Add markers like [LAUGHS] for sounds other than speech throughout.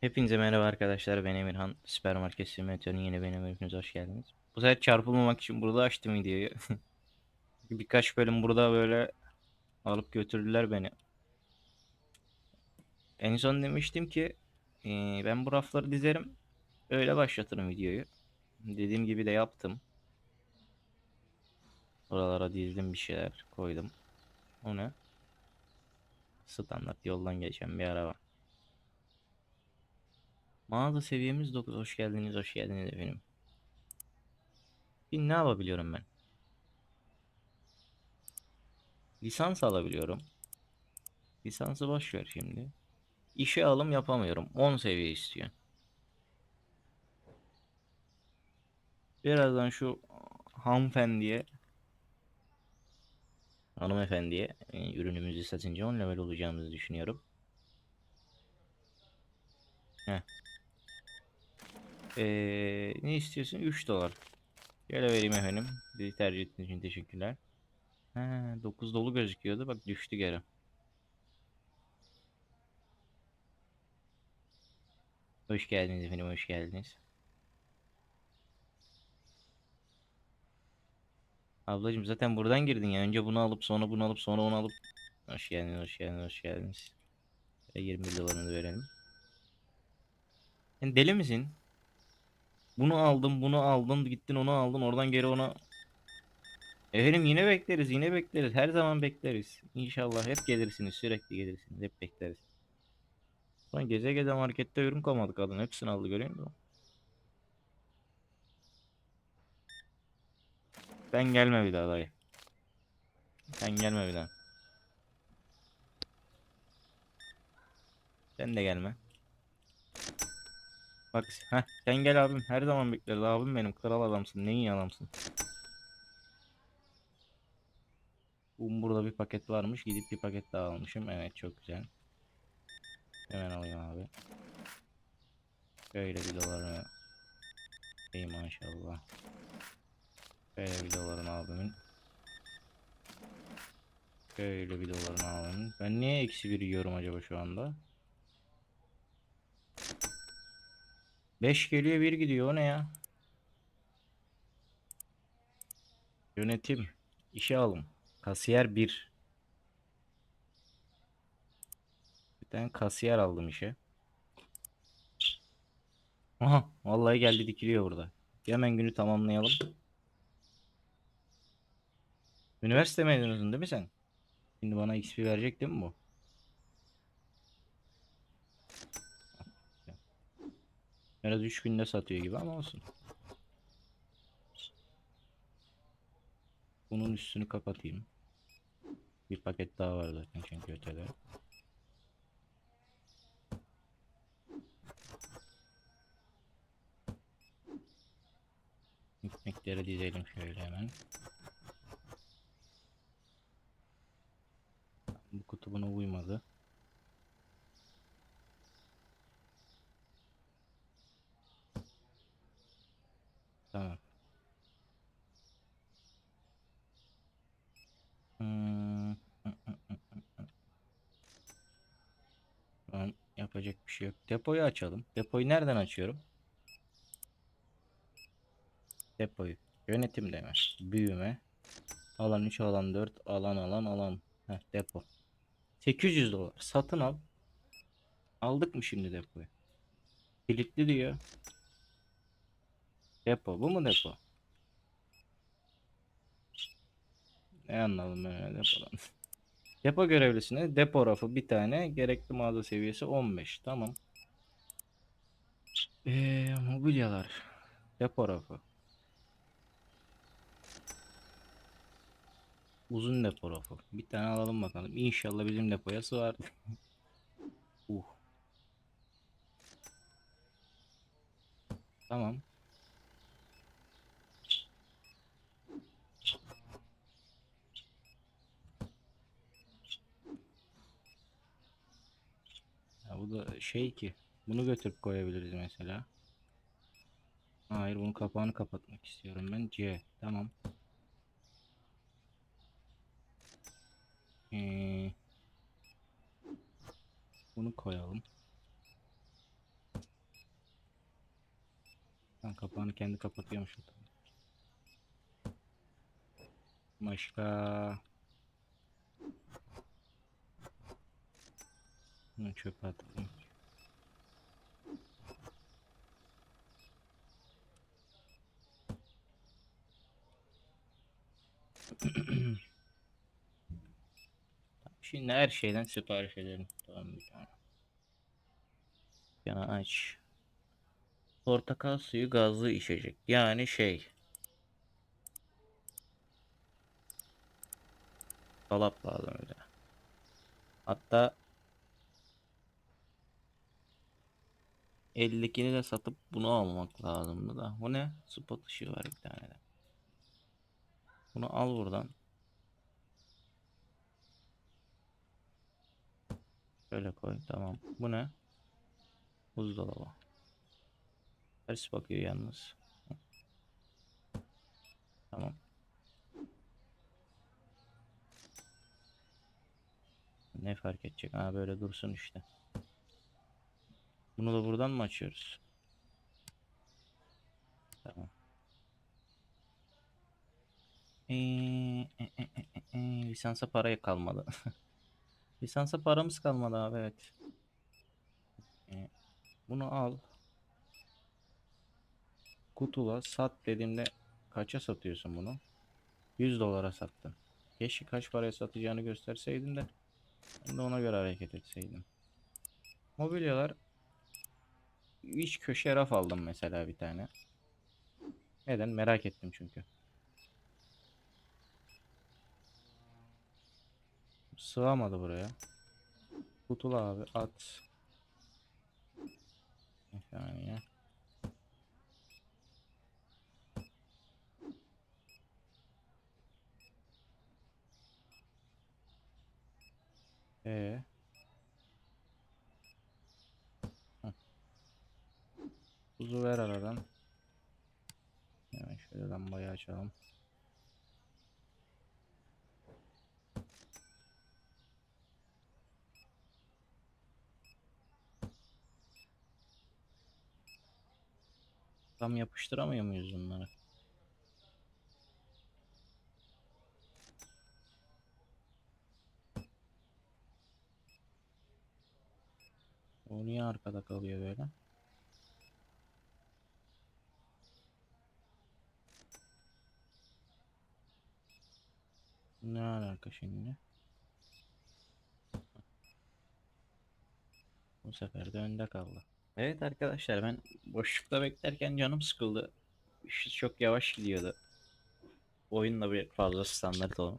Hepinize merhaba arkadaşlar. Ben Emirhan. Süpermarket Simülatörü'nün yeni bölümüne hepiniz hoş geldiniz. Bu sefer çarpılmamak için burada açtım videoyu. [LAUGHS] Birkaç bölüm burada böyle alıp götürdüler beni. En son demiştim ki eee, ben bu rafları dizerim. Öyle başlatırım videoyu. Dediğim gibi de yaptım. Oralara dizdim bir şeyler koydum. O ne? Standart yoldan geçen bir araba. Mağaza seviyemiz 9. Hoş geldiniz, hoş geldiniz efendim. Bir ne yapabiliyorum ben? Lisans alabiliyorum. Lisansı boş şimdi. İşe alım yapamıyorum. 10 seviye istiyor. Birazdan şu hanımefendiye hanımefendiye e, ürünümüzü satınca 10 level olacağımızı düşünüyorum. Heh. Ee, ne istiyorsun? 3 dolar. Şöyle vereyim efendim. Bizi tercih ettiğiniz için teşekkürler. Ha, 9 dolu gözüküyordu. Bak düştü geri. Hoş geldiniz efendim, hoş geldiniz. Ablacığım zaten buradan girdin ya. Önce bunu alıp sonra bunu alıp sonra onu alıp. Hoş geldiniz, hoş geldiniz, hoş geldiniz. Ve 20 dolarını verelim. Sen deli misin? Bunu aldım, bunu aldın, gittin onu aldın, oradan geri ona. Efendim yine bekleriz, yine bekleriz. Her zaman bekleriz. İnşallah hep gelirsiniz, sürekli gelirsiniz. Hep bekleriz. Lan geze geze markette ürün koymadı kadın. Hepsini aldı görüyor musun? Ben gelme bir daha dayı. Sen gelme bir daha. Sen de gelme. Bak heh, sen gel abim. Her zaman bekleriz abim benim. Kral adamsın. Ne iyi adamsın. Um burada bir paket varmış. Gidip bir paket daha almışım. Evet çok güzel. Hemen alayım abi. Böyle bir doları. İyi maşallah. Böyle bir doların abimin. Böyle bir doların abimin. Ben niye eksi bir yiyorum acaba şu anda? 5 geliyor 1 gidiyor o ne ya? Yönetim. işe alım. Kasiyer 1. Bir tane kasiyer aldım işe. Aha vallahi geldi dikiliyor burada. Hemen günü tamamlayalım. Üniversite mezunusun değil mi sen? Şimdi bana XP verecek değil mi bu? Biraz 3 günde satıyor gibi ama olsun. Bunun üstünü kapatayım. Bir paket daha var zaten çünkü ötede. Ekmekleri dizelim şöyle hemen. Bu kutu buna uymadı. Tamam. Hmm. Tamam, yapacak bir şey yok. Depoyu açalım. Depoyu nereden açıyorum? Depoyu. Yönetim deme. Büyüme. Alan 3, alan 4, alan alan alan. Heh, depo. 800 dolar. Satın al. Aldık mı şimdi depoyu? Kilitli diyor. Depo. Bu mu depo? Ne anladım ben öyle depodan. [LAUGHS] Depo görevlisine depo rafı bir tane. Gerekli mağaza seviyesi 15. Tamam. Eee mobilyalar. Depo rafı. Uzun depo rafı. Bir tane alalım bakalım. İnşallah bizim depoya sığar. [LAUGHS] uh. Tamam. bu da şey ki. Bunu götürüp koyabiliriz mesela. Hayır bunun kapağını kapatmak istiyorum ben. C. Tamam. Ee, bunu koyalım. Ben kapağını kendi kapatıyormuşum. Başka Bunu çöpe atayım. Şimdi her şeyden sipariş edelim. Tamam bir tane. Yana aç. Portakal suyu gazlı içecek. Yani şey. Dolap lazım öyle. Hatta 52'ni de satıp bunu almak lazımdı da. Bu ne? Spot ışığı var bir tane de. Bunu al buradan. Şöyle koy. Tamam. Bu ne? Buzdolabı. Ters bakıyor yalnız. Tamam. Ne fark edecek? Ha böyle dursun işte. Bunu da buradan mı açıyoruz? Tamam. Ee, e, e, e, e, e, lisansa paraya kalmadı. [LAUGHS] Lisansa paramız kalmadı abi evet. Ee, bunu al. Kutula sat dediğimde kaça satıyorsun bunu? 100 dolara sattın. Keşke kaç paraya satacağını gösterseydin de ben de ona göre hareket etseydim. Mobilyalar iç köşe raf aldım mesela bir tane. Neden? Merak ettim çünkü. Sığamadı buraya. Kutulu abi at. Bir saniye. Ee. Buzu ver aradan. Hemen şöyle lambayı açalım. Tam yapıştıramıyor muyuz bunları? O niye arkada kalıyor böyle? Ne alaka şimdi? Bu sefer de önde kaldı. Evet arkadaşlar ben boşlukta beklerken canım sıkıldı. İş çok yavaş gidiyordu. Oyun da bir fazla standart oldu.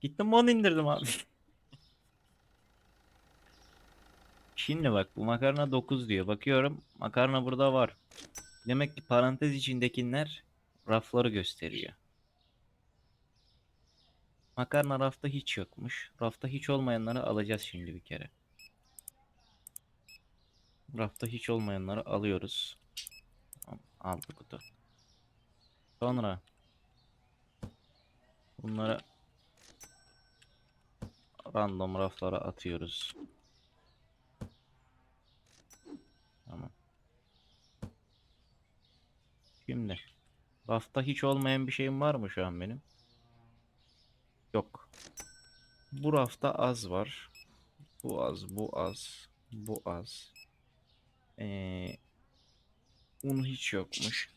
Gittim onu indirdim abi. [LAUGHS] Şimdi bak bu makarna 9 diyor. Bakıyorum makarna burada var. Demek ki parantez içindekiler rafları gösteriyor. Makarna rafta hiç yokmuş. Rafta hiç olmayanları alacağız şimdi bir kere. Rafta hiç olmayanları alıyoruz. Aldık kutu. Sonra bunları random raflara atıyoruz. Tamam. Şimdi rafta hiç olmayan bir şeyim var mı şu an benim? Yok. Bu rafta az var. Bu az, bu az, bu az. Ee, un hiç yokmuş.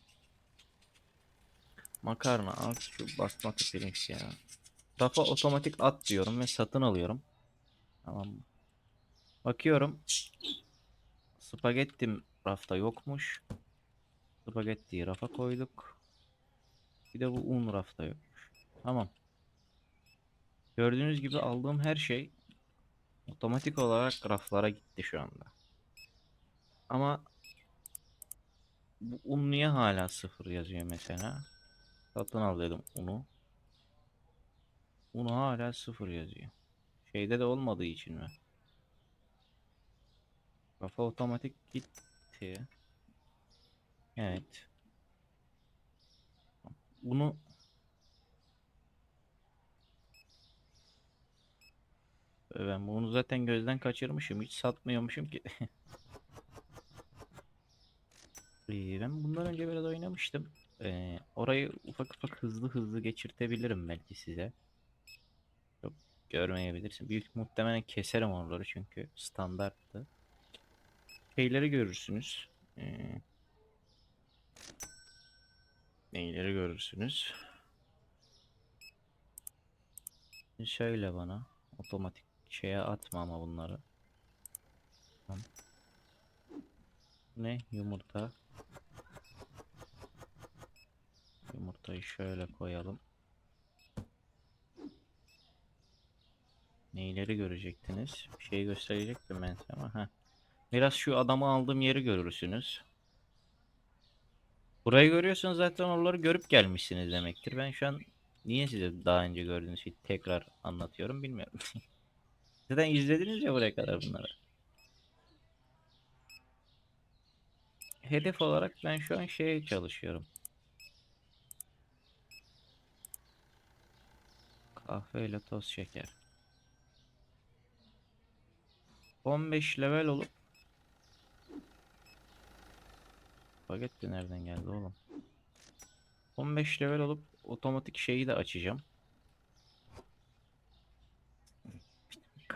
Makarna az, şu basmati pirinç ya. Rafa otomatik at diyorum ve satın alıyorum. Tamam mı? Bakıyorum. Spagettim rafta yokmuş. Spagettiyi rafa koyduk. Bir de bu un rafta yokmuş. Tamam. Gördüğünüz gibi aldığım her şey otomatik olarak raflara gitti şu anda. Ama bu un niye hala sıfır yazıyor mesela? Satın al dedim unu. Unu hala sıfır yazıyor. Şeyde de olmadığı için mi? Rafa otomatik gitti. Evet. Bunu ben bunu zaten gözden kaçırmışım. Hiç satmıyormuşum ki. [LAUGHS] Ee, ben bundan önce biraz oynamıştım. Ee, orayı ufak ufak hızlı hızlı geçirtebilirim belki size. Çok görmeyebilirsin. Büyük muhtemelen keserim oraları çünkü standarttı. Şeyleri görürsünüz. Ee, neyleri görürsünüz? Söyle bana. Otomatik şeye atma ama bunları. Ne? Yumurta. Yumurtayı şöyle koyalım. Neyleri görecektiniz? Bir şey gösterecektim ben size ama. Heh. Biraz şu adamı aldığım yeri görürsünüz. Burayı görüyorsanız zaten oraları görüp gelmişsiniz demektir. Ben şu an niye size daha önce gördüğünüz şeyi tekrar anlatıyorum bilmiyorum. [LAUGHS] Zaten izlediniz ya buraya kadar bunları. Hedef olarak ben şu an şeye çalışıyorum. Kahve ile toz şeker. 15 level olup Spagetti nereden geldi oğlum? 15 level olup otomatik şeyi de açacağım.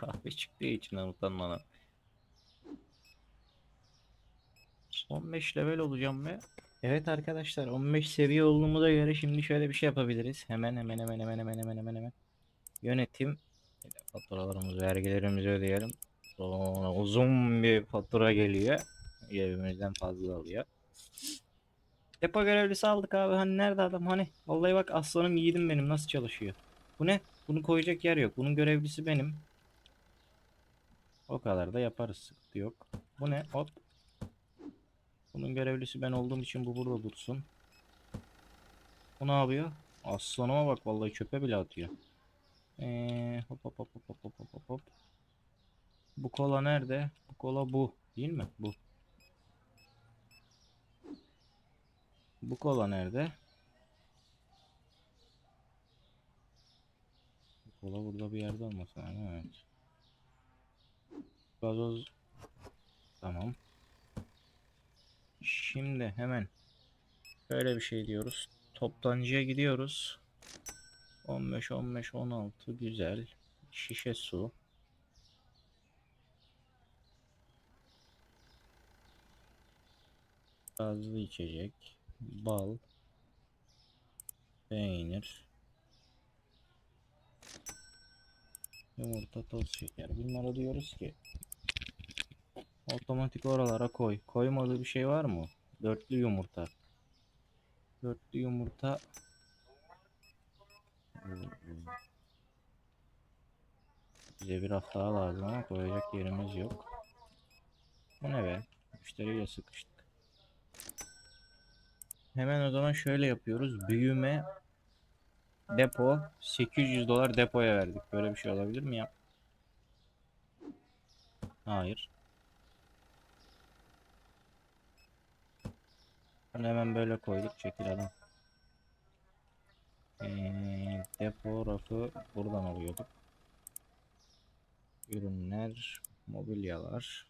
Kahve çıktığı içinden utanmadan. 15 level olacağım ve Evet arkadaşlar 15 seviye olduğumuza göre şimdi şöyle bir şey yapabiliriz. Hemen hemen hemen hemen hemen hemen hemen hemen. Yönetim faturalarımızı vergilerimizi ödeyelim. Sonra uzun bir fatura geliyor. Evimizden fazla alıyor. Depo görevlisi aldık abi. Hani nerede adam? Hani vallahi bak aslanım yiğidim benim nasıl çalışıyor. Bu ne? Bunu koyacak yer yok. Bunun görevlisi benim. O kadar da yaparız. Sıkıntı yok. Bu ne? Hop. Bunun görevlisi ben olduğum için bu burada dursun. Bu ne yapıyor? Aslanıma bak vallahi çöpe bile atıyor. Ee, hop hop hop hop hop hop hop. Bu kola nerede? Bu kola bu. Değil mi? Bu. Bu kola nerede? Bu kola burada bir yerde olması lazım. Evet. Gazoz. Tamam. Şimdi hemen böyle bir şey diyoruz. Toptancıya gidiyoruz. 15 15 16 güzel. Şişe su. Gazlı içecek. Bal. Peynir. Yumurta, toz şeker. Bunlara diyoruz ki otomatik oralara koy. Koymadığı bir şey var mı? Dörtlü yumurta. Dörtlü yumurta. Bize bir hafta lazım ama koyacak yerimiz yok. Bu ne be? Müşteriyle sıkıştık. Hemen o zaman şöyle yapıyoruz. Büyüme depo 800 dolar depoya verdik. Böyle bir şey olabilir mi ya? Hayır. Bunu hemen böyle koyduk. Çekil adam. Ee, depo rafı buradan alıyorduk. Ürünler, mobilyalar.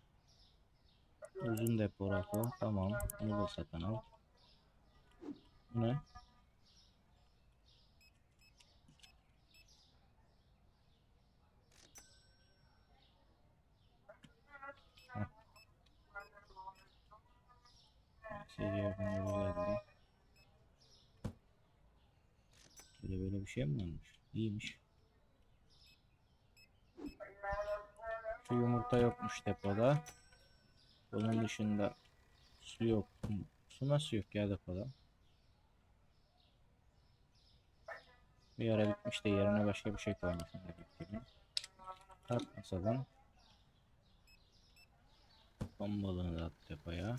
Uzun depo rafı. Tamam. Bunu da satın al. Bu ne? Seri yapımı geldi. Böyle böyle bir şey mi varmış? İyiymiş. Şu yumurta yokmuş depoda. Bunun dışında su yok. Su nasıl yok ya depoda? Bir ara bitmiş de yerine başka bir şey koymasın dedik. Kalk masadan. Ton balığını da at depoya.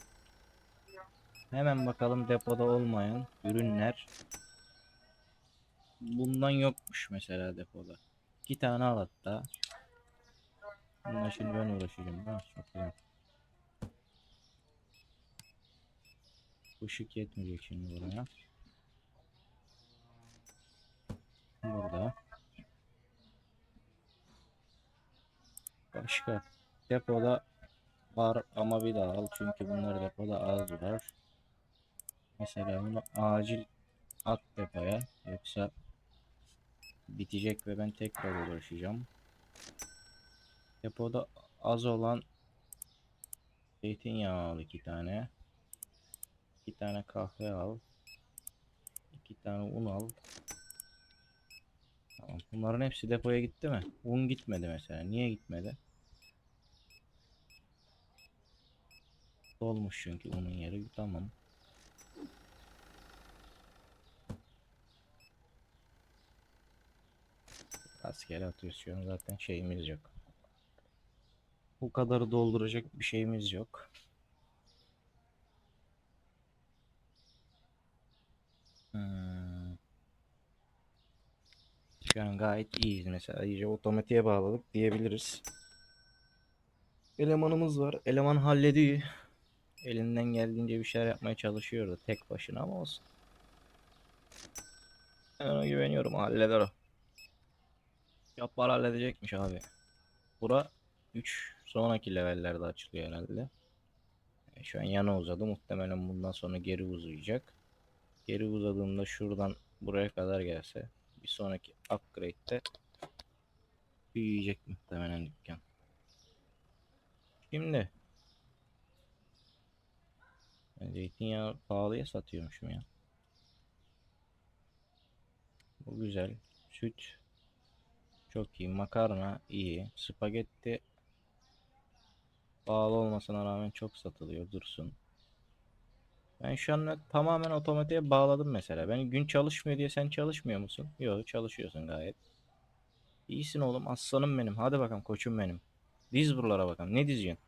Hemen bakalım depoda olmayan ürünler. Bundan yokmuş mesela depoda. İki tane al hatta. Bununla şimdi ben uğraşacağım. Ha, çok güzel. Işık yetmeyecek şimdi buraya. Burada. Başka. Depoda var ama bir daha al çünkü bunlar depoda az var. Mesela bunu acil at depoya yoksa bitecek ve ben tekrar uğraşacağım. Depoda az olan zeytinyağı al iki tane. İki tane kahve al. iki tane un al. Tamam. Bunların hepsi depoya gitti mi? Un gitmedi mesela. Niye gitmedi? Dolmuş çünkü unun yeri. Tamam. Rastgele atıyoruz zaten şeyimiz yok. Bu kadarı dolduracak bir şeyimiz yok. Hmm. Şu an gayet iyiyiz mesela. İyice otomatiğe bağladık diyebiliriz. Elemanımız var. Eleman hallediyor. Elinden geldiğince bir şeyler yapmaya çalışıyordu tek başına ama olsun. Ben ona güveniyorum. Halleder o. Yapar halledecekmiş abi. Bura 3 sonraki levellerde açılıyor herhalde. Şu an yana uzadı. Muhtemelen bundan sonra geri uzayacak. Geri uzadığında şuradan buraya kadar gelse bir sonraki upgrade'de büyüyecek muhtemelen dükkan. Şimdi zeytinyağı pahalıya satıyormuşum ya. Bu güzel. Süt çok iyi. Makarna iyi. Spagetti pahalı olmasına rağmen çok satılıyor. Dursun. Ben şu an tamamen otomatiğe bağladım mesela. Ben gün çalışmıyor diye sen çalışmıyor musun? Yok çalışıyorsun gayet. İyisin oğlum aslanım benim. Hadi bakalım koçum benim. Diz buralara bakalım. Ne diziyorsun?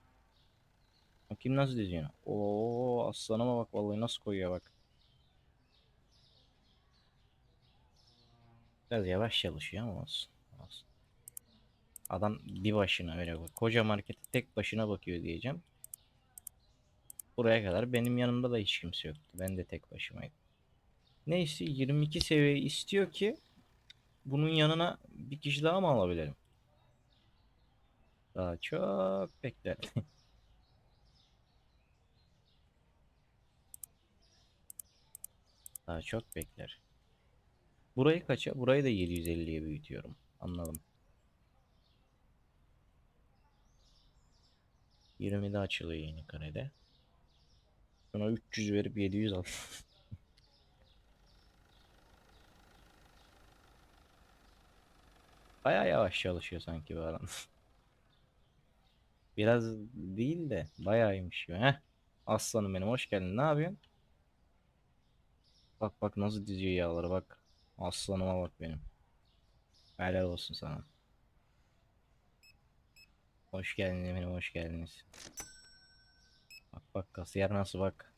Bakayım nasıl diziyorsun? Oo aslanıma bak vallahi nasıl koyuyor bak. Biraz yavaş çalışıyor ama olsun. Adam bir başına öyle bak. Koca markete tek başına bakıyor diyeceğim. Buraya kadar benim yanımda da hiç kimse yoktu. Ben de tek başımaydım. Neyse 22 seviye istiyor ki bunun yanına bir kişi daha mı alabilelim? Daha çok bekler. [LAUGHS] Daha çok bekler. Burayı kaça? Burayı da 750'ye büyütüyorum. Anladım. 20'de açılıyor yeni karede. Şuna 300 verip 700 al. [LAUGHS] Baya yavaş çalışıyor sanki bu adam. [LAUGHS] Biraz değil de bayağıymış gibi. Heh. Aslanım benim hoş geldin. Ne yapıyorsun? Bak bak nasıl diziyor yağları bak. Aslanıma bak benim. Helal olsun sana. Hoş geldiniz benim hoş geldiniz. Bak bak kasiyer nasıl bak.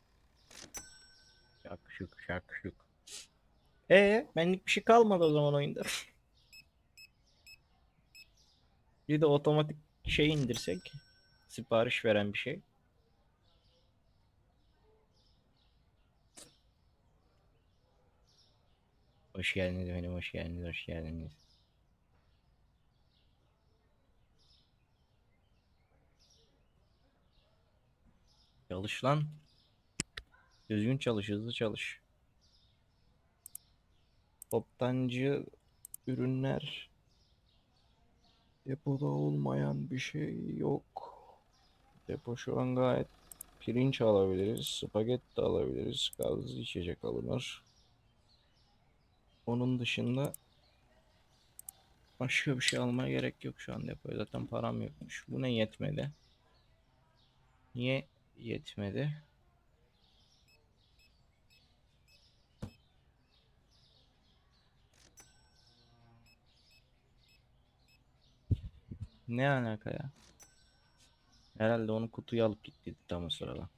Şak şuk şak şuk. Ee, benlik bir şey kalmadı o zaman oyunda. [LAUGHS] bir de otomatik şey indirsek. Sipariş veren bir şey. Hoş geldiniz benim hoş geldiniz hoş geldiniz. Çalış lan. Düzgün çalış hızlı çalış. Toptancı ürünler depoda olmayan bir şey yok. Depo şu an gayet pirinç alabiliriz, spagetti alabiliriz, gazlı içecek alınır. Onun dışında başka bir şey almaya gerek yok şu an depoya. Zaten param yokmuş. Bu ne yetmedi? Niye yetmedi? Ne alaka ya? Herhalde onu kutuya alıp gitti tam o sırada.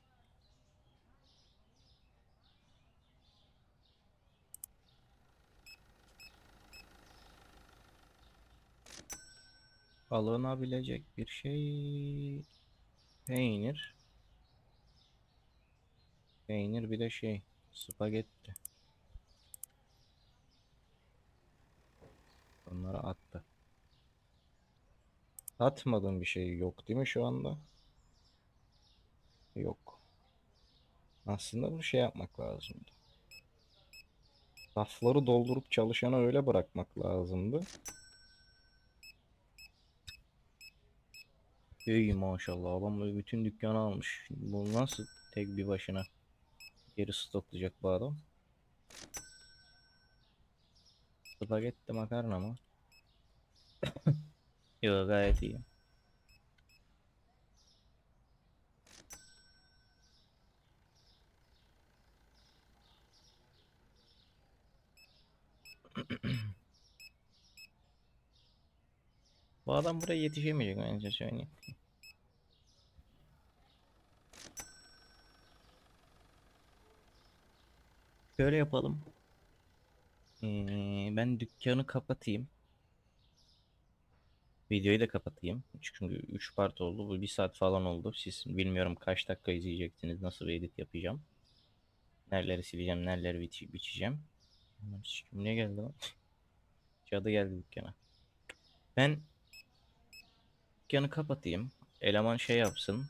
Alınabilecek bir şey peynir peynir bir de şey spagetti onları attı atmadığım bir şey yok değil mi şu anda yok Aslında bunu şey yapmak lazımdı. Rafları doldurup çalışanı öyle bırakmak lazımdı. İyi maşallah adam böyle bütün dükkanı almış. Bu nasıl tek bir başına geri stoklayacak bu adam? Spagetti makarna mı? [COUGHS] Yok gayet iyi. [COUGHS] Bu adam buraya yetişemeyecek bence söyleyeyim. Şöyle yapalım. Ee, ben dükkanı kapatayım. Videoyu da kapatayım. Çünkü 3 part oldu. Bu 1 saat falan oldu. Siz bilmiyorum kaç dakika izleyeceksiniz. Nasıl bir edit yapacağım. Nereleri sileceğim, nereleri biç biçeceğim. Sikim, Ne geldi lan? [LAUGHS] Cadı geldi dükkana. Ben dükkanı kapatayım. Eleman şey yapsın.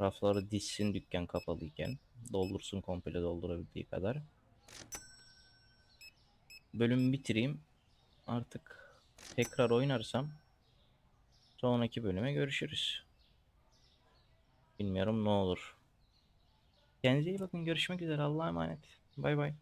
Rafları dizsin dükkan kapalıyken. Doldursun komple doldurabildiği kadar. Bölümü bitireyim. Artık tekrar oynarsam sonraki bölüme görüşürüz. Bilmiyorum ne olur. Kendinize iyi bakın. Görüşmek üzere. Allah'a emanet. Bay bay.